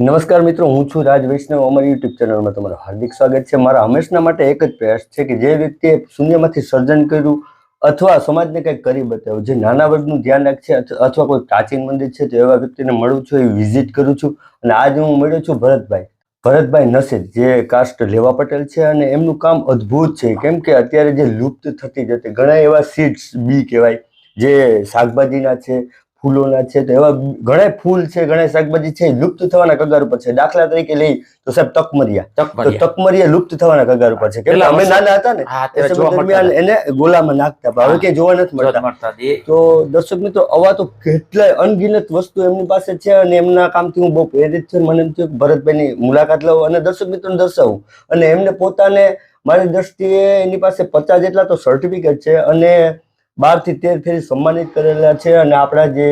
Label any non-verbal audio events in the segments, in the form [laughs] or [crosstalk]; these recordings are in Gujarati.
નમસ્કાર મિત્રો, હું છું રાજ વૈષ્ણવ. અમારી યુટ્યુબ ચેનલમાં તમારું હાર્દિક સ્વાગત છે. મારા હંમેશના માટે એક જ પ્રયાસ છે કે જે વ્યક્તિએ શૂન્યમાંથી સર્જન કર્યું અથવા સમાજને કંઈક કરી બતાવ્યું, જે નાના વર્ગનું ધ્યાન રાખશે અથ- અથવા કોઈ પ્રાચીન મંદિર છે તો એવા વ્યક્તિને મળું છું એ વિઝિટ કરું છું. અને આજે હું મળ્યો છું ભરતભાઈ ભરતભાઈ નસીર, જે કાસ્ટ લેવા પટેલ છે અને એમનું કામ અદ્ભુત છે. કેમ કે અત્યારે જે લુપ્ત થતી જતી ઘણા એવા સીડ્સ બી કહેવાય, જે શાકભાજીના છે ફૂલોના છે તો એવા ઘણા ફૂલ છે ઘણા શાકભાજી છે લુપ્ત થવાના કગાર ઉપર છે. દાખલા તરીકે લઈ તો સાહેબ તકમરિયા. તો તકમરિયા. લુપ્ત થવાના કગાર ઉપર છે. કેમ અમે નાના હતા ને દરમિયાન એને ગોલામાં નાખતા હવે. ક્યાંય જોવા નથી મળતા. તો દર્શક મિત્રો આવા તો કેટલાય અનગિનત વસ્તુ એમની પાસે છે અને એમના કામથી હું બહુ પ્રેરિત છું મને એમ થયું કે ભરતભાઈની મુલાકાત લઉં અને દર્શક મિત્રોને દર્શાવું. અને એમને પોતાને મારી દ્રષ્ટિએ એની પાસે પચાસ જેટલા તો સર્ટિફિકેટ છે અને બારથી તેર ફેરી સન્માનિત કરેલા છે અને આપણા જે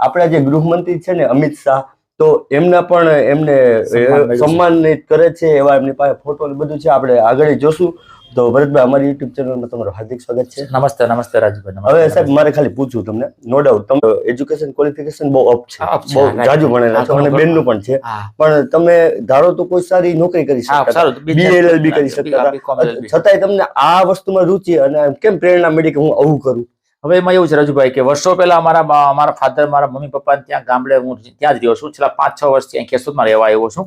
આપણા જે ગૃહમંત્રી છે ને અમિત શાહ તો એમના પણ એમને સન્માન સન્માનિત કરે છે એવા એમની પાસે ફોટો ને બધું છે. આપણે આગળ જોશું. તો ભરતભાઈ અમારી યુટ્યુબ ચેનલમાં તમારું હાર્દિક સ્વાગત છે. નમસ્તે નમસ્તે રાજુભાઈ હવે સાહેબ મારે ખાલી પૂછવું તમને. નો ડાઉટ તમે એજ્યુકેશન ક્વોલિફિકેશન બહુ અપ છે. બહુ જાજુ ભણેલા છો અને બેનનું પણ છે. પણ તમે ધારો તો કોઈ સારી નોકરી કરી શકતા બીએલએલબી કરી શકતા. છતાંય તમને આ વસ્તુમાં રુચિ અને કેમ પ્રેરણા મળી કે હું આવું કરું? હવે એમાં એવું છે રાજુભાઈ કે વર્ષો પહેલા મારા અમારા મારા ફાધર મારા મમ્મી પપ્પા ત્યાં ગામડે હું ત્યાં જ રહ્યો છું. છેલ્લા પાંચ છ વર્ષથી અહીં કેશોદમાં રહેવા આવ્યો છું.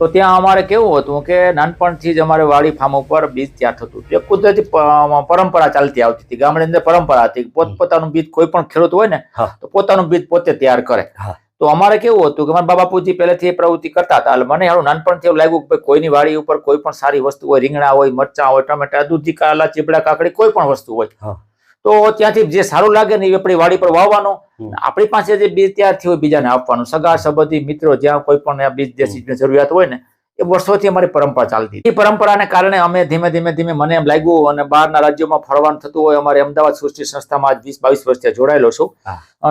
તો ત્યાં અમારે કેવું હતું કે નાનપણથી જ અમારે વાડી ફાર્મ ઉપર બીજ ત્યાં થતું હતું. કુદરતી પરંપરા ચાલતી આવતી હતી. ગામડે અંદર પરંપરા હતી પોતપોતાનું બીજ કોઈ પણ ખેડૂત હોય ને તો પોતાનું બીજ પોતે તૈયાર કરે. તો અમારે કેવું હતું કે મારા બા બાપુજી પહેલેથી એ પ્રવૃત્તિ કરતા હતા. એટલે મને હારું નાનપણથી એવું લાગ્યું કે કોઈની વાડી ઉપર કોઈ પણ સારી વસ્તુ હોય રીંગણા હોય મરચાં હોય ટમેટા દૂધી કાલા ચીપડા કાકડી કોઈ પણ વસ્તુ હોય. તો ત્યાંથી જે સારું લાગે ને એ આપણી વાડી પર વાવવાનું. આપણી પાસે જે બીજ તૈયાર થયું હોય બીજાને આપવાનું. સગા સંબંધી મિત્રો જ્યાં કોઈ પણ બીજ દેશી જરૂરિયાત હોય ને એ વર્ષોથી અમારી પરંપરા ચાલતી એ પરંપરાને કારણે અમે ધીમે ધીમે ધીમે મને એમ લાગ્યું અને બહારના રાજ્યોમાં ફરવાનું થતું હોય અમારે અમદાવાદ સૃષ્ટિ સંસ્થામાં આજ વીસ બાવીસ વર્ષથી જોડાયેલો છું.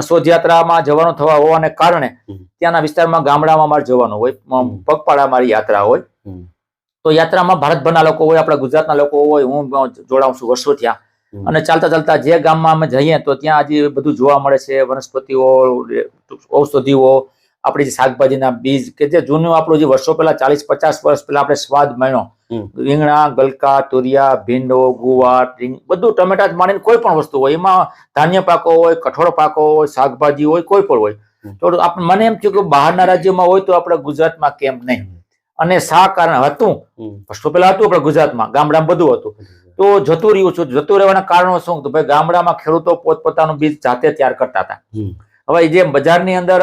શોધયાત્રામાં જવાનું થવા હોવાને કારણે ત્યાંના વિસ્તારમાં ગામડામાં અમારે જવાનું હોય. પગપાળા મારી યાત્રા હોય. તો યાત્રામાં ભારતભરના લોકો હોય આપણા ગુજરાતના લોકો હોય હું જોડાઉં છું વર્ષો હમ. અને ચાલતા ચાલતા જે ગામમાં અમે જઈએ તો ત્યાં આજે બધું જોવા મળે છે વનસ્પતિઓ ઔષધિઓ આપણી જે શાકભાજીના બીજ કે જે જૂનું આપણું જે વર્ષો પહેલા ચાલીસ પચાસ વર્ષ પહેલા આપણે સ્વાદ માણ્યો. રીંગણા ગલકા તુરિયા ભીંડો ગુવાર બધું ટમેટા જ માંડીને કોઈ પણ વસ્તુ હોય એમાં ધાન્ય પાકો હોય કઠોળ પાકો હોય શાકભાજી હોય કોઈ પણ હોય. તો આપણે મને એમ થયું કે બહારના રાજ્યમાં હોય તો આપણે ગુજરાતમાં કેમ નહીં? અને શા કારણ હતું? વર્ષો પહેલા હતું આપણે ગુજરાતમાં ગામડામાં બધું હતું. તો જતું રહ્યું છું. જતું રહેવાના કારણો શું? તો ભાઈ ગામડામાં ખેડૂતો પોતપોતાનું બીજ જાતે તૈયાર કરતા હતા. હવે જે બજારની અંદર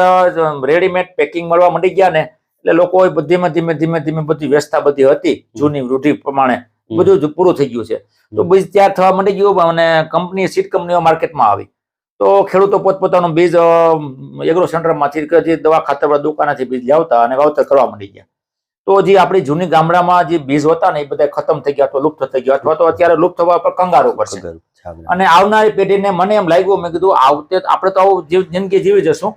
રેડીમેડ પેકિંગ મળવા માંડી ગયા ને એટલે લોકો ધીમે ધીમે ધીમે ધીમે બધી વ્યવસ્થા બધી હતી. જૂની રૂઢિ પ્રમાણે બધું પૂરું થઈ ગયું છે. તો બીજ તૈયાર થવા માંડી ગયું અને કંપની સીટ કંપનીઓ માર્કેટમાં આવી. તો ખેડૂતો પોતપોતાનું બીજ એગ્રો સેન્ટરમાંથી દવા ખાતર દુકાનેથી બીજ લાવતા અને વાવતર કરવા માંડી ગયા. તો જે આપણી જૂની ગામડામાં જે બીજ હતા ને એ બધા ખતમ થઈ ગયા અથવા લુપ્ત થઈ ગયા અથવા તો અત્યારે લુપ્ત થવા પર કંગારો પડશે. અને આવનારી પેઢીને મને એમ લાગ્યું મેં કીધું આવતે આપણે તો આવું જિંદગી જીવી જશું.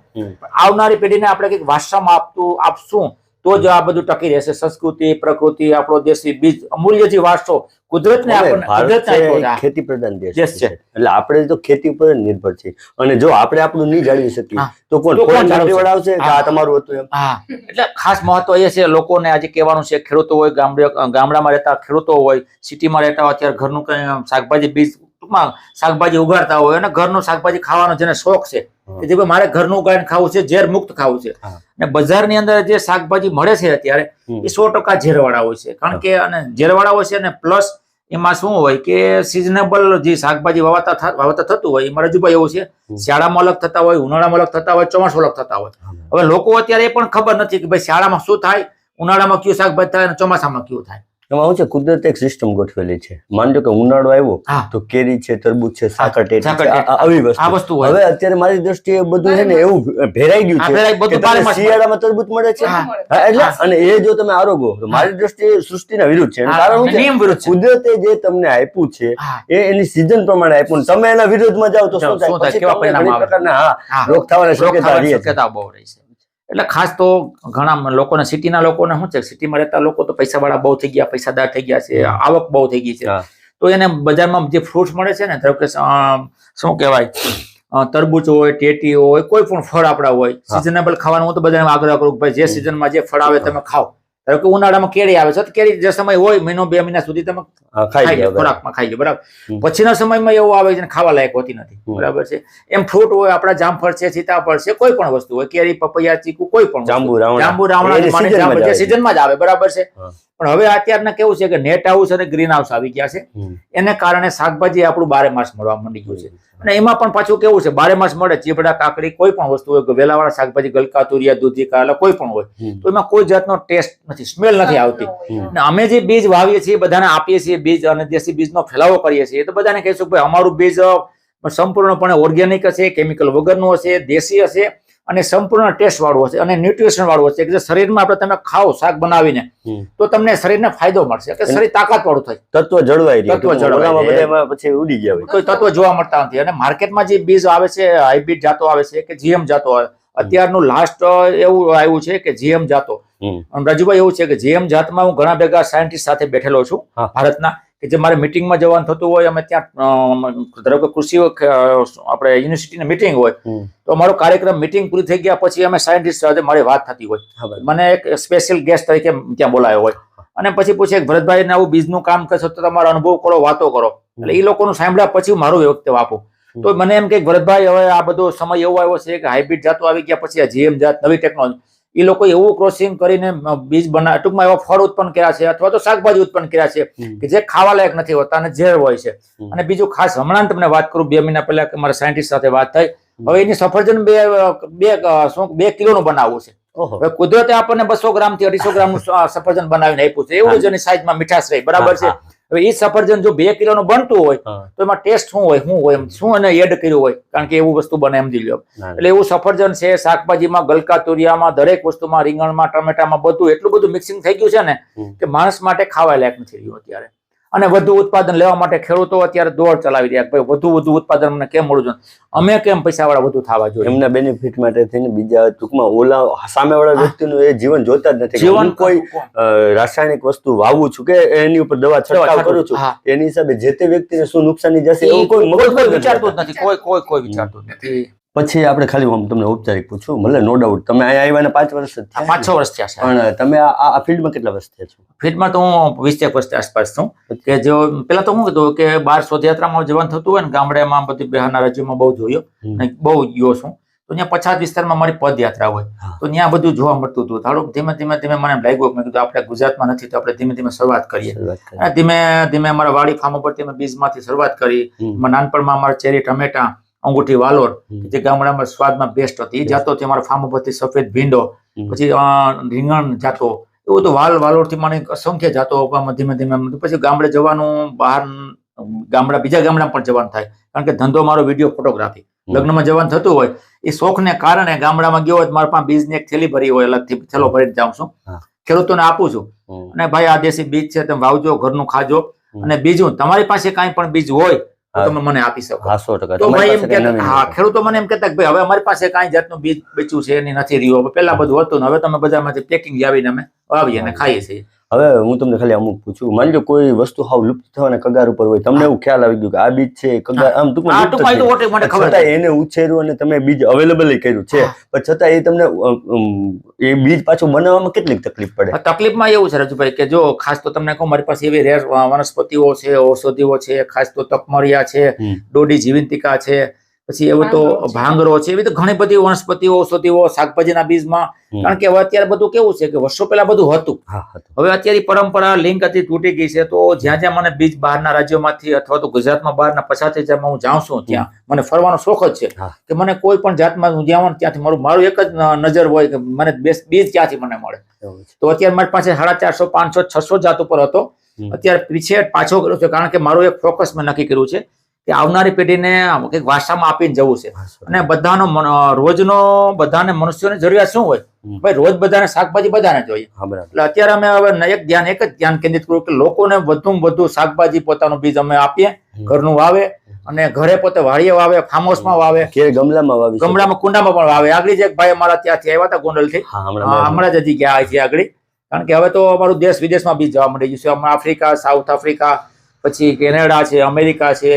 આવનારી પેઢીને આપણે કંઈક વારસામાં આપતું આપશું. તો જ આ બધું ટકી રહેશે. સંસ્કૃતિ પ્રકૃતિ આપણો દેશી બીજ અમૂલ્ય જે વારસો કુદરતને આપણને. ખેતી પ્રધાન દેશ છે. એટલે આપણે તો ખેતી ઉપર નિર્ભર છે અને જો આપણે આપણું નહીં જાળવી શકીએ તો કોણ? કોણ? આવશે? આ તમારું હતું એમ? હા. એટલે ખાસ મહત્વ એ છે લોકોને આજે કહેવાનું છે ખેડૂતો હોય ગામડે ગામડામાં રહેતા ખેડૂતો હોય સિટીમાં રહેતા હોય અત્યારે ઘરનું કઈ શાકભાજી બીજ ટૂંકમાં શાકભાજી ઉગાડતા હોય અને ઘરનું શાકભાજી ખાવાનો જેને શોખ છે કે જે ભાઈ મારે ઘરનું ઉગાડીને ખાવું છે ઝેર મુક્ત ખાવું છે. અને બજારની અંદર જે શાકભાજી મળે છે અત્યારે એ સો ટકા ઝેરવાળા હોય છે. કારણ કે અને ઝેરવાળા હોય છે અને પ્લસ એમાં શું હોય કે સિઝનેબલ જે શાકભાજી વાવતા વાવતા થતું હોય એમાં રજૂભાઈ એવું છે. શિયાળામાં અલગ થતા હોય ઉનાળામાં અલગ થતા હોય ચોમાસું અલગ થતા હોય. હવે લોકો અત્યારે એ પણ ખબર નથી કે ભાઈ શિયાળામાં શું થાય ઉનાળામાં કયું શાકભાજી થાય અને ચોમાસામાં કયું થાય. એમાં શું છે કુદરત એક સિસ્ટમ ગોઠવેલી છે. માનજો કે ઉનાળો આવ્યો તો કેરી છે તરબૂચ છે સાકર આવી વસ્તુ. હવે અત્યારે મારી દ્રષ્ટિએ બધું છે ને એવું ભેરાઈ ગયું છે. શિયાળામાં તરબૂચ મળે છે? એટલે અને એ જો તમે આરોગો તો મારી દ્રષ્ટિએ સૃષ્ટિના વિરુદ્ધ છે. કારણ વિરુદ્ધ કુદરતે જે તમને આપ્યું છે એ એની સીઝન પ્રમાણે આપ્યું. તમે એના વિરોધમાં જાઓ તો શું થાય? થાય? કેવા પરિણામ આવે? પ્રકારના હા. રોગ થવાની શક્યતા બહુ રહી છે. એટલે ખાસ તો ઘણા લોકોને સિટીના લોકોને શું છે સિટીમાં રહેતા લોકો તો પૈસાવાળા બહુ થઈ ગયા પૈસાદાર થઈ ગયા છે આવક બહુ થઈ ગઈ છે. તો એને બજારમાં જે ફ્રૂટ્સ મળે છે ને ધારો કે શું કહેવાય તરબૂચ હોય ટેટી હોય કોઈ પણ ફળ આપણા હોય સિઝનેબલ ખાવાનું હું તો બધાને આગ્રહ કરું ભાઈ જે સિઝનમાં જે ફળ આવે તમે ખાઓ. ધારો કે ઉનાળામાં કેરી આવે છે તો કેરી જે સમય હોય મહિનો બે મહિના સુધી તમે ખાઈ લો ખોરાકમાં ખાઈ લો બરાબર. પછીના સમયમાં એવું આવે છે ખાવા લાયક હોતી નથી. બરાબર છે. એમ ફ્રૂટ હોય આપણા જામફળ છે સીતાફળ છે કોઈ પણ વસ્તુ હોય કેરી પપૈયા ચીકુ કોઈ પણ. જાંબુ જાંબુ રાવણા. સિઝનમાં જ આવે. બરાબર છે. પણ હવે અત્યારના કેવું છે કે નેટ હાઉસ અને ગ્રીન હાઉસ આવી ગયા છે. એને કારણે શાકભાજી આપણું બારે માસ મળવા માંડી ગયું છે. અને એમાં પણ પાછું કેવું છે બારે માસ મળે ચીપડા કાકડી કોઈ પણ વસ્તુ હોય વેલાવાળા શાકભાજી ગલકા તુરિયા દૂધી કાલા કોઈ પણ હોય તો એમાં કોઈ જાતનો ટેસ્ટ નથી સ્મેલ નથી આવતી. અને અમે જે બીજ વાવીએ છીએ બધાને આપીએ છીએ બીજ અને દેશી બીજનો ફેલાવો કરીએ છીએ તો બધાને કહીશું ભાઈ અમારું બીજ સંપૂર્ણપણે ઓર્ગેનિક હશે કેમિકલ વગરનું હશે દેશી હશે અને સંપૂર્ણ ટેસ્ટ વાળું હશે અને ન્યુટ્રિશન વાળું હશે. કે શરીરમાં આપણે તમે ખાઓ શાક બનાવીને. તો તમને શરીરને ફાયદો મળશે. કે શરીર તાકાત વાળું થાય. તત્વ જળવાઈ તત્વ. બધામાં પછી ઉડી ગયા હોય. કોઈ તત્વ જોવા મળતા નથી. અને માર્કેટમાં જે બીજ આવે છે હાઇબ્રિડ જાતો આવે છે કે જીએમ જાતો આવે અત્યારનું લાસ્ટ એવું આવ્યું છે કે જીએમ જાતો. રજુભાઈ એવું છે કે જીએમ જાતમાં હું ઘણા ભેગા સાયન્ટિસ્ટ સાથે બેઠેલો છું. ભારતના. કે જે મારે મિટિંગમાં જવાનું થતું હોય અમે ત્યાં ધારો કે કૃષિ આપણે યુનિવર્સિટીની મિટિંગ હોય તો અમારો કાર્યક્રમ મિટિંગ પૂરી થઈ ગયા પછી અમે સાયન્ટિસ્ટ સાથે મારી વાત થતી હોય. મને એક સ્પેશિયલ ગેસ્ટ તરીકે ત્યાં બોલાયો હોય. અને પછી પૂછે કે ભરતભાઈ ને આવું બીજનું કામ કરશો તો તમારો અનુભવ કરો વાતો કરો. એટલે એ લોકોનું સાંભળ્યા પછી મારું વ્યક્તિત્વ આપું. તો મને એમ કે ભરતભાઈ હવે આ બધો સમય એવો આવ્યો છે કે હાઇબ્રિડ જાતો આવી ગયા પછી આ જીએમ જાત નવી ટેકનોલોજી એ લોકો એવું ક્રોસિંગ કરીને બીજ બના ટૂંકમાં એવા ફળ ઉત્પન્ન કર્યા છે અથવા તો શાકભાજી ઉત્પન્ન કર્યા છે કે જે ખાવા લાયક નથી હોતા અને ઝેર હોય છે. અને બીજું ખાસ હમણાં તમને વાત કરું બે મહિના પહેલા કે મારા સાયન્ટિસ્ટ સાથે વાત થઈ. હવે એની સફરજન બે બે શું બે કિલોનું બનાવવું છે. હવે કુદરતે આપણને બસો ગ્રામથી અઢીસો ગ્રામ સફરજન બનાવીને આપ્યું છે. એવું જ એની સાઈઝમાં મીઠાશ રહી. બરાબર છે? હવે એ સફરજન જો બે કિલોનું બનતું હોય તો એમાં ટેસ્ટ શું હોય શું હોય એમ શું એને એડ કર્યું હોય? કારણ કે એવું વસ્તુ બને એમ લો એટલે એવું સફરજન છે શાકભાજીમાં ગલકા તુરિયામાં દરેક વસ્તુમાં રીંગણમાં ટમેટામાં બધું એટલું બધું મિક્સિંગ થઈ ગયું છે ને કે માણસ માટે ખાવા લાયક નથી રહ્યું અત્યારે. અને વધુ ઉત્પાદન લેવા માટે ખેડૂતો અત્યારે દોડ ચલાવી રહ્યા ભાઈ વધુ વધુ ઉત્પાદન અમને કેમ મળવું જોઈએ? અમે કેમ પૈસા વાળા વધુ થવા જોઈએ? એમના બેનિફિટ માટે થઈને બીજા ટૂંકમાં ઓલા સામેવાળા વ્યક્તિનું એ જીવન જોતા જ નથી. જીવન કોઈ રાસાયણિક વસ્તુ વાવું છું કે એની ઉપર દવા છંટકાવ કરું છું? એની હિસાબે જે તે વ્યક્તિને શું નુકસાની જશે એવું કોઈ કોઈ મગજ વિચારતું જ નથી. કોઈ કોઈ કોઈ વિચારતું નથી. પછી આપણે ખાલી હું તમને ઔપચારિક પૂછું મને નો ડાઉટ તમે અહીંયા આવ્યા પાંચ વર્ષ જ થયા પાંચ છ વર્ષ થયા છે. પણ તમે આ આ ફિલ્ડમાં કેટલા વર્ષ થયા છો? ફીડમાં તો હું વીસ એક વર્ષની આસપાસ છું. કે જો પેલા તો હું કીધું કે બાર શોધયાત્રામાં જવાનું થતું હોય ને ગામડામાં બધી બહારના રાજ્યોમાં બહુ જોયો. અને બહુ ગયો છું. તો ત્યાં પછાત વિસ્તારમાં મારી પદયાત્રા હોય. તો ત્યાં બધું જોવા મળતું હતું. થાળું ધીમે ધીમે ધીમે મને લાગ્યું મેં કીધું આપણે ગુજરાતમાં નથી તો આપણે ધીમે ધીમે શરૂઆત કરીએ. કરી. ધીમે ધીમે અમારા વાડી ફાર્મ ઉપરથી અમે બીજમાંથી શરૂઆત કરી. નાનપણમાં અમારા ચેરી ટમેટા અંગૂઠી વાલોર જે ગામડામાં સ્વાદમાં બેસ્ટ હતી. એ છે અમારા ફાર્મ ઉપરથી સફેદ ભીંડો પછી રીંગણ જાતો. એવું તો વાલ વાલોરથી મને અસંખ્ય જાતો. ધીમે ધીમે પછી ગામડે જવાનું બહાર ગામડા બીજા ગામડા પણ જવાનું થાય. કારણ કે ધંધો મારો વીડિયો ફોટોગ્રાફી લગ્નમાં જવાનું થતું હોય. એ શોખને કારણે ગામડામાં ગયો હોય મારા પાસે બીજની એક થેલી ભરી હોય અલગથી થેલો ભરીને જાઉં છું. ખેડૂતોને આપું છું. અને ભાઈ આ દેશી બીજ છે તમે વાવજો ઘરનું ખાજો. અને બીજું તમારી પાસે કાંઈ પણ બીજ હોય. તમે મને આપી શકો. હા સો ટકા. તો ભાઈ એમ પાસે કંઈ કહેતા નવીન હા ખેડૂતો મને એમ કહેતા કે ભાઈ હવે અમારી પાસે કાંઈ જાતનું બીજ બચ્યું છે એની નથી રહ્યું. પેલા બધું હતું ને હવે તમે બજારમાંથી પેકિંગ આવીને અમે આવીએ અને ખાઈએ છીએ. હવે હું તમને ખાલી અમુક પૂછું. માની લો કોઈ વસ્તુ હાવ લુપ્ત થવાના કગાર ઉપર હોય તમને એવું ખ્યાલ આવી ગયું કે આ બીજ છે કગાર આમ ટૂંકમાં છતાં એને ઉછેર્યું અને તમે બીજ અવેલેબલ કર્યું છે. પણ છતાં એ તમને એ બીજ પાછું બનાવવામાં કેટલીક તકલીફ પડે? આ તકલીફમાં એવું છે રજુભાઈ કે જો ખાસ તો તમને કહું મારી પાસે એવી રેર વનસ્પતિઓ છે ઔષધિઓ છે ખાસ તો તકમરિયા છે દોડી ડોડી જીવંતિકા છે પછી એવું તો ભાંગરો છે. એવી તો ઘણી બધી વનસ્પતિઓ ઔષધિઓ શાકભાજીના બીજમાં. કારણ કે હવે અત્યારે બધું કેવું છે કે વર્ષો પહેલા બધું હતું. હવે અત્યારે પરંપરા લિંક હતી તૂટી ગઈ છે. તો જ્યાં જ્યાં મને બીજ બહારના રાજ્યોમાંથી અથવા તો ગુજરાતમાં બહારના પછાત જ્યાં હું જાઉં છું ત્યાં મને ફરવાનો શોખ જ છે હા. કે મને કોઈ પણ જાતમાં હું જ્યાં ત્યાંથી મારું મારું એક જ નજર હોય કે મને બીજ ક્યાંથી મને મળે. તો અત્યારે મારી પાસે સાડા ચારસો પાંચસો છસો જાત ઉપર હતો. અત્યારે પીછે પાછો કર્યો છે કારણ કે મારું એક ફોકસ મેં નક્કી કર્યું છે કે આવનારી પેઢીને કંઈક વારસામાં આપીને જવું છે. અને બધાનો રોજનો બધાને મનુષ્યોની જરૂરિયાત શું હોય? ભાઈ રોજ બધાને શાકભાજી બધાને જોઈએ. એટલે અત્યારે અમે હવે એક ધ્યાન એક જ ધ્યાન કેન્દ્રિત કર્યું કે લોકોને વધુમાં વધુ શાકભાજી પોતાનું બીજ અમે આપીએ ઘરનું વાવે અને ઘરે પોતે વાડીએ વાવે ફાર્મ હાઉસમાં વાવે ગમલામાં વાવે શકો. ગમડામાં કુંડામાં પણ વાવે. આગળ જે ભાઈ અમારા ત્યાંથી આવ્યા હતા ગોંડલથી. હા હા, હમણાં જ હજી ગયા છે આગળ. કારણ કે હવે તો અમારું દેશ વિદેશમાં બીજ જવા મળી ગયું છે? હમણાં આફ્રિકા સાઉથ આફ્રિકા પછી કેનેડા છે અમેરિકા છે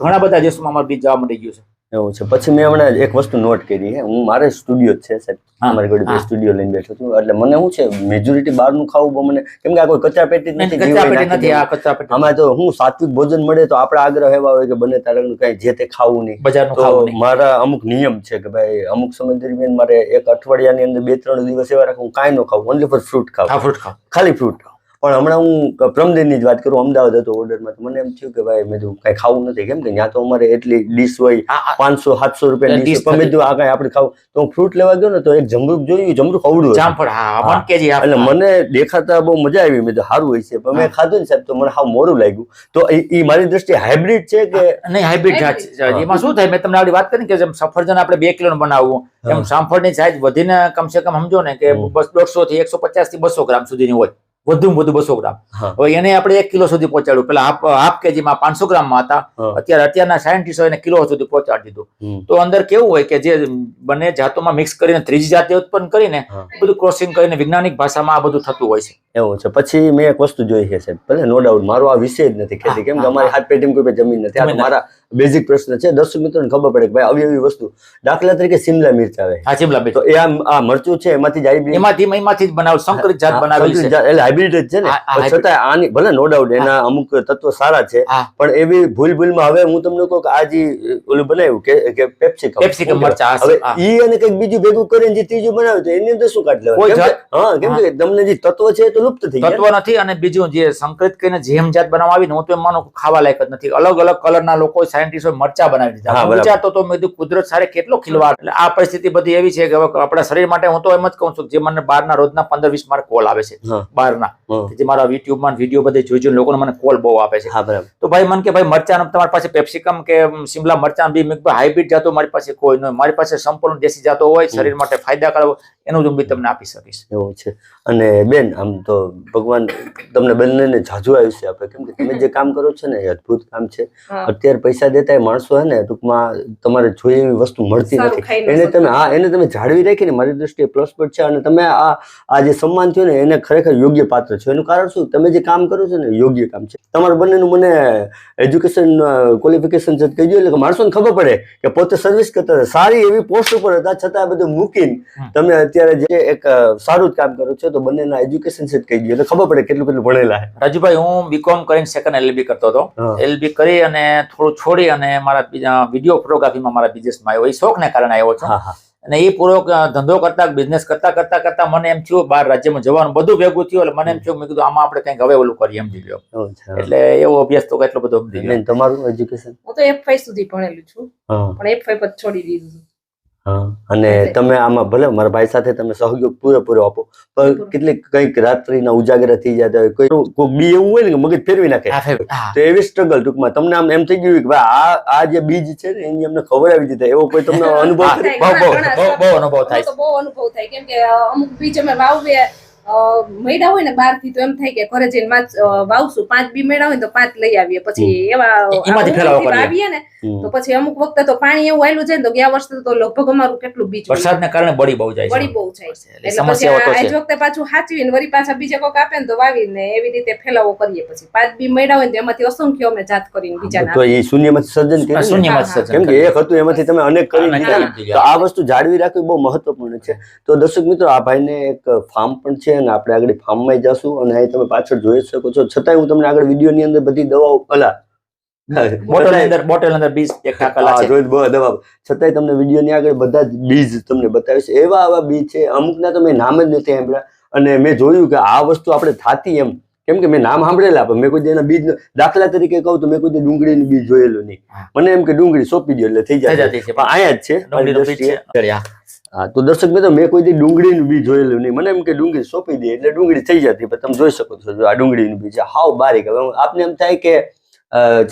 ઘણા બધા દેશોમાં અમારું બીજ જવા મળી ગયું છે. એવું છે. પછી મેં હમણાં એક વસ્તુ નોટ કરી હે. હું મારે સ્ટુડિયો જ છે સાહેબ. મારી સ્ટુડિયો લઈને બેઠો છું. એટલે મને શું છે મેજોરિટી બહારનું ખાવું બહુ મને કેમ કે આ કોઈ કચરા પેટી નથી કચરા પેટી નથી આ. કચરા પેટી આમાં હું સાત્વિક ભોજન મળે તો આપણા આગ્રહ એવા હોય કે બને તારનું કઈ જે તે ખાવું નહીં. બજારનું ખાવું મારા અમુક નિયમ છે કે ભાઈ અમુક સમય દરમિયાન મારે એક અઠવાડિયાની અંદર બે ત્રણ દિવસ એવા રાખું કાંઈ ન ખાવું ઓનલી ફોર ફ્રૂટ ખાવું ફ્રૂટ ખાવ ખાલી ફ્રૂટ ખાવ પણ હમણાં હું પ્રમદિનની જ વાત કરું અમદાવાદ હતો ઓર્ડરમાં તો મને એમ થયું કે ભાઈ મેં કીધું કાંઈ ખાવું નથી. કેમ કે ત્યાં તો અમારે એટલી ડીશ હોય પાંચસો સાતસો રૂપિયા ડીશ પણ મેં આ કાંઈ આપણે ખાવું તો હું ફ્રૂટ લેવા ગયો ને તો એક જમરૂક જોયું જમરૂક અવડું એટલે મને દેખાતા બહુ મજા આવી મેં તો સારું હોય છે. પણ મેં ખાધું ને સાહેબ તો મને હાવ મોરું લાગ્યું. તો એ મારી દ્રષ્ટિએ હાઇબ્રિડ છે કે નહીં હાઇબ્રિડ છે. એમાં શું થાય મેં તમને આવડી વાત કરી કે જેમ સફરજન આપણે બે કિલો બનાવવું. એમ સાંફળની સાઈઝ વધીને કમસે કમ સમજો ને કે બસ દોઢસો થી એકસો પચાસથી બસો ગ્રામ સુધીની હોય. વધુમાં વધુ બસો ગ્રામ. હવે એને આપણે એક કિલો સુધી પહોંચાડ્યું. પેલા હાફ હાફ કેજીમાં પાંચસો ગ્રામમાં હતા અત્યારે અત્યારના સાયન્ટિસ્ટો એને કિલો સુધી પહોંચાડી દીધું. તો અંદર કેવું હોય કે જે બંને જાતોમાં મિક્સ કરીને ત્રીજી જાતે ઉત્પન્ન કરીને. બધું ક્રોસિંગ કરીને વૈજ્ઞાનિક ભાષામાં આ બધું થતું હોય છે. એવું છે. પછી મેં એક વસ્તુ જોઈ છે ભલે નો ડાઉટ મારો આ વિષય જ નથી. ખેતી કેમ કે અમારી હાથ પેટીમાં કોઈ જમીન નથી. મારા બેઝિક પ્રશ્ન છે. દર્શક મિત્રોને ખબર પડે કે ભાઈ આવી આવી વસ્તુ. દાખલા તરીકે સિમલા મિર્ચ આવે. હા સિમલા મિર્ચ. તો એ આ મરચું છે એમાંથી જ હાઇબ્રિડ એમાંથી એમાંથી જ બનાવ સંકરિત જાત બનાવેલી છે. એટલે હાઇબ્રિડ જ છે ને. છતાંય આની ભલે નો ડાઉટ એના અમુક તત્વો સારા છે પણ એવી ભૂલ ભૂલમાં હવે હું તમને કહું કે આ જે ઓલું બનાવ્યું કે કે પેપ્સિકમ Capsicum મરચાં, હવે ઈ અને કંઈક બીજું ભેગું કરીને જે ત્રીજું બનાવ્યું તો એની અંદર શું કાઢ કે- હા કેમ કે તમને જે તત્વ છે એ તો લુપ્ત થઈ તત્વ નથી અને બીજું જે સંકરિત કરીને જેમ જાત બનાવવામાં આવી ને હું તો એમ માનું ખાવા લાયક જ નથી. અલગ અલગ કલરના લોકો સાયન્ટિસ્ટો મરચા બનાવી દીધા. વિચારતો તો મેં કુદરત સારે કેટલો ખીલવાડ. એટલે આ પરિસ્થિતિ બધી એવી છે કે હવે આપણા શરીર માટે હું તો એમ જ કહું છું જે મને બહારના રોજના પંદર વીસ મારા કોલ આવે છે. બહારના જે મારા યુટ્યુબમાં વીડિયો બધે જોઈ જોઈને લોકોને મને કોલ બહુ આપે છે. તો ભાઈ મને કે ભાઈ મરચાં તમારી પાસે પેપ્સિકમ કે સિમલા મરચા બી મેં હાઇબ્રિડ જાતો મારી પાસે કોઈ નહીં મારી પાસે સંપૂર્ણ દેશી જાતો હોય શરીર માટે ફાયદાકારક કરવો એનું જ હું તમને આપી શકીશ. એવું છે. અને બેન આમ તો ભગવાન તમને બંનેને જાજુ આયુષ્ય આપે. કેમ કે તમે જે કામ કરો છો ને એ અદ્ભુત કામ છે. અત્યારે પૈસા દેતા એ માણસો હે ને ટૂંકમાં તમારે જોઈએ એવી વસ્તુ મળતી નથી. એને તમે હા એને તમે જાળવી રાખીને મારી દ્રષ્ટિએ પ્લસ પોઈન્ટ છે અને તમે આ આ જે સન્માન થયું ને એને ખરેખર યોગ્ય પાત્ર છે. એનું કારણ શું? તમે જે કામ કરો છો ને યોગ્ય કામ છે. તમારું બંનેનું મને એજ્યુકેશન ક્વોલિફિકેશન છે કહી એટલે કે માણસોને ખબર પડે કે પોતે સર્વિસ કરતા સારી એવી પોસ્ટ ઉપર હતા છતાં આ બધું મૂકીને તમે અત્યારે જે એક સારું જ કામ કરો છો. તો બંનેના એજ્યુકેશન સેટ કહી દો એટલે ખબર પડે કેટલું કેટલું ભણેલા છે. રાજુભાઈ હું બીકોમ કરીને સેકન્ડ એલબી કરતો હતો. એલબી કરી અને થોડું છોડી અને મારા બીજા વીડિયો ફોટોગ્રાફીમાં મારા બિઝનેસમાં આવ્યો. એ શોખને કારણે આવ્યો છું. હા હા. અને એ પૂરો ધંધો કરતા બિઝનેસ કરતા કરતા કરતા મને એમ થયું બહાર રાજ્યમાં જવાનું બધું ભેગું થયું. એટલે મને એમ થયું મેં કીધું આમાં આપણે કંઈક હવે ઓલું કરીએ એમ ગયો હા. એટલે એવો અભ્યાસ તો એટલો બધો ગયો. તમારું એજ્યુકેશન હું તો એફ સુધી ભણેલું છું. પણ એફ પછી છોડી દીધું. અને તમે આમાં ભલે મારા ભાઈ સાથે તમે સહયોગ પૂરેપૂરો આપો પણ. કેટલીક કંઈક રાત્રિના ઉજાગરા થઈ જતા હોય કોઈ કોઈ બી એવું હોય ને કે મગજ ફેરવી નાખે. તો એવી સ્ટ્રગલ ટૂંકમાં. તમને આમ એમ થઈ ગયું કે ભાઈ આ આ જે બીજ છે ને એની અમને ખબર આવી દીધા એવો કોઈ તમને [laughs] અનુભવ બહુ બહુ બહુ બહુ અનુભવ થાય બહુ અનુભવ થાય. કેમ કે અમુક બીજ અમે વાવવે અ, મળ્યા હોય ને બારથી તો એમ થાય કે ઘરે જઈને માં વાવશું પાંચ બી મળ્યા હોય તો પાંચ લઈ આવીએ પછી એવા એમાંથી આ ફેલાવો ઉપરથી કરીએ. વાવીએ ને તો પછી અમુક વખતે તો પાણી એવું આવેલું છે ને તો ગયા વર્ષે તો લગભગ અમારું કેટલું બીજ. વરસાદને કારણે બળી બહુ જાય બળી બહુ જાય છે. એટલે પછી વખતે પાછું સાચવીને વળી પાછા બીજે કોક આપે ને તો વાવીને એવી રીતે ફેલાવો કરીએ પછી પાંચ બી મળ્યા હોય ને એમાંથી અસંખ્ય અમે જાત કરીને બીજા તો એ શૂન્યમાંથી સર્જન કર્યું શૂન્યમાં જ હા, હા. સર્જન કેમ કે એક હતું એમાંથી તમે અનેક કરી અનેક દીધા ને. કરી દીધા. તો આ વસ્તુ જાળવી રાખવી બહુ મહત્વપૂર્ણ છે તો દર્શક મિત્રો આ ભાઈને એક ફાર્મ પણ છે અને આપણે આગળ ફાર્મમાં જશું અને અહીં તમે પાછળ જોઈ શકો છો. છતાંય હું તમને આગળ વિડીયોની અંદર બધી દવાઓ અલા બોટલ અંદર બોટલ અંદર બીજ એક ટાંકલા હા, છે. જોઈ જ બહુ દવા. છતાંય તમને વિડીયોની આગળ બધા જ બીજ તમને બતાવીશ. એવા આવા બીજ છે અમુકના તો મેં નામ જ નથી સાંભળ્યા. અને મેં જોયું કે આ વસ્તુ આપણે થાતી એમ. કેમ કે મેં નામ સાંભળેલા પણ મેં કોઈ એના બીજ દાખલા તરીકે કહું તો મેં કોઈ ડુંગળીનું બીજ જોયેલું નહીં. મને એમ કે ડુંગળી સોંપી દો એટલે થઈ થઈ જાય. પણ અહીંયા જ છે હા, તો દર્શક મિત્રો, મેં કોઈ દી ડુંગળીનું બી જોયેલું નહીં. મને એમ કે ડુંગળી સોંપી દે એટલે ડુંગળી થઈ જતી, પણ તમે જોઈ શકો છો આ ડુંગળીનું બી છે. હાવ બારીક. હવે આપને એમ થાય કે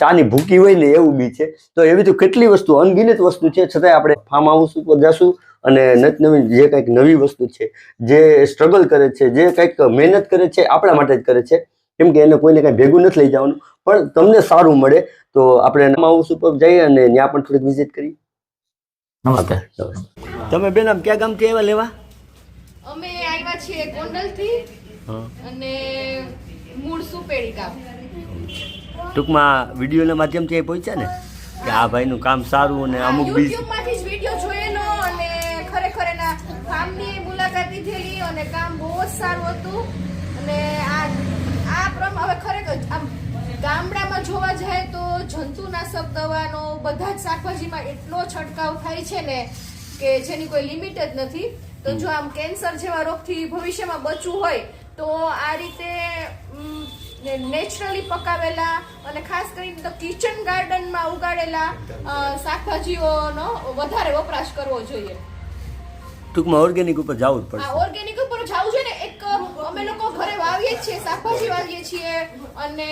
ચાની ભૂકી હોય ને એવું બી છે. તો એવી તો કેટલી વસ્તુ, અનગિનત વસ્તુ છે. છતાંય આપણે ફાર્મ હાઉસ ઉપર જશું અને નત નવી જે કંઈક નવી વસ્તુ છે, જે સ્ટ્રગલ કરે છે, જે કંઈક મહેનત કરે છે, આપણા માટે જ કરે છે. કેમ કે એને કોઈને કંઈ ભેગું નથી લઈ જવાનું. પણ તમને સારું મળે તો આપણે હાઉસ ઉપર જઈએ અને ત્યાં પણ થોડીક વિઝિટ કરી નમસ્તે. તમે બેન આમ ક્યાં ગામથી આવ્યા લેવા? અમે આવ્યા છીએ ગોંડલથી અને મૂળ સુપેડી ગામ. ટૂંકમાં વિડીયોના માધ્યમથી એ પહોંચ્યા ને? કે આ ભાઈનું કામ સારું અને અમુક બીજ યુટ્યુબમાંથી જ વીડિયો જોયેલો અને ખરેખર એના ફાર્મની મુલાકાત લીધેલી અને કામ બહુ જ સારું હતું. અને આ આ પ્રમ હવે ખરેખર આમ ગામડામાં જોવા જાય તો જંતુનાશક દવાનો બધા જ શાકભાજીમાં એટલો છંટકાવ થાય છે ને કે જેની કોઈ લિમિટ જ નથી. તો જો આમ કેન્સર જેવા રોગથી ભવિષ્યમાં બચવું હોય તો આ રીતે નેચરલી પકાવેલા અને ખાસ કરીને તો કિચન ગાર્ડનમાં ઉગાડેલા શાકભાજીઓનો વધારે વપરાશ કરવો જોઈએ. ટૂંકમાં ઓર્ગેનિક ઉપર જવું જ પડશે ઓર્ગેનિક ઉપર જવું છે ને એક અમે લોકો ઘરે વાવીએ છીએ શાકભાજી વાવીએ છીએ અને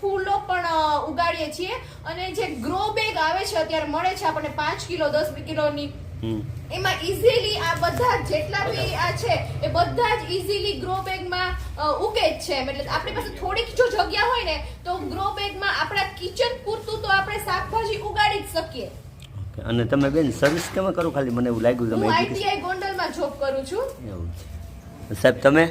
ફૂલો પણ ઉગાડીએ છીએ અને જે ગ્રો બેગ આવે છે અત્યારે મળે છે આપણને પાંચ કિલો દસ કિલોની. એમાં ઇઝીલી આ બધા જેટલા બી આ છે એ બધા જ ઇઝીલી ગ્રો બેગમાં ઉગે જ છે. એટલે આપણી પાસે થોડીક જો જગ્યા હોય ને તો ગ્રો બેગમાં આપણા કિચન પૂરતું તો આપણે શાકભાજી ઉગાડી જ શકીએ. અને તમે બેન સર્વિસ કેમ કરો ખાલી? મને એવું લાગ્યું તમે આઈટીઆઈ ગોંડલમાં જોબ કરું છું. એવું છે. સાહેબ તમે?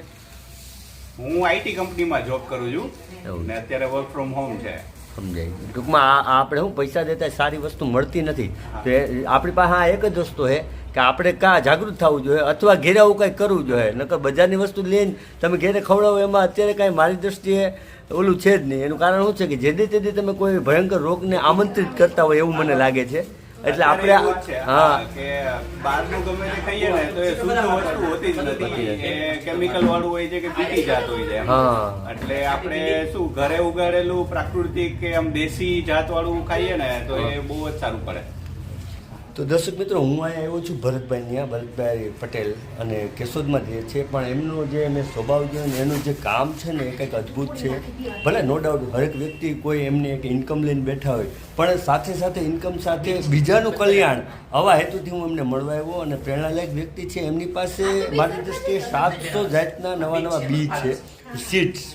હું આઈટી કંપનીમાં જોબ કરું છું. એવું ને અત્યારે વર્ક ફ્રોમ હોમ છે. સમજાય. ટૂંકમાં આપણે શું પૈસા દેતા સારી વસ્તુ મળતી નથી. તો આપણી પાસે આ એક જ વસ્તુ છે કે આપણે કાં જાગૃત થવું જોઈએ અથવા ઘેરે આવું કંઈક કરવું જોઈએ. નકર બજારની વસ્તુ લઈને તમે ઘેરે ખવડાવો એમાં અત્યારે કાંઈ મારી દ્રષ્ટિએ ઓલું છે જ નહીં. એનું કારણ શું છે કે જેદી તેદી તમે કોઈ ભયંકર રોગને આમંત્રિત કરતા હોય એવું મને લાગે છે. એટલે આપણે એવું હા. હા કે બહારનું ગમે તે ખાઈએ ને તો એ શુદ્ધ વસ્તુ હોતી જ નથી. કે કેમિકલ વાળું હોય છે કે પીટી જાત હોય છે હા. એટલે આપણે શું ઘરે ઉગાડેલું પ્રાકૃતિક કે આમ દેશી જાત વાળું ખાઈએ ને તો એ બહુ જ સારું પડે. તો દર્શક મિત્રો, હું અહીંયા આવ્યો છું ભરતભાઈ ત્યાં ભરતભાઈ પટેલ અને કેશોદમાં જે છે, પણ એમનો જે મેં સ્વભાવ જોયો ને, એનું જે કામ છે ને, એ કંઈક અદ્ભુત છે. ભલે નો ડાઉટ હરેક વ્યક્તિ કોઈ એમને એક ઇન્કમ લઈને બેઠા હોય, પણ સાથે સાથે ઇન્કમ સાથે બીજાનું કલ્યાણ, આવા હેતુથી હું એમને મળવા આવ્યો અને પ્રેરણાલાયક વ્યક્તિ છે. એમની પાસે મારી દ્રષ્ટિએ સાતસો જાતના નવા નવા બી છે. સીડ્સ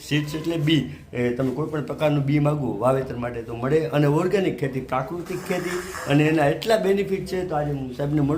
સીડ્સ એટલે બી. એ તમે કોઈ પણ પ્રકારનું બી માગો, વાવેતર માટે તો મળે. અને ઓર્ગેનિક ખેતી, પ્રાકૃતિક ખેતી અને એના એટલા બેનિફિટ છે તો આજે હું સાહેબને મળું.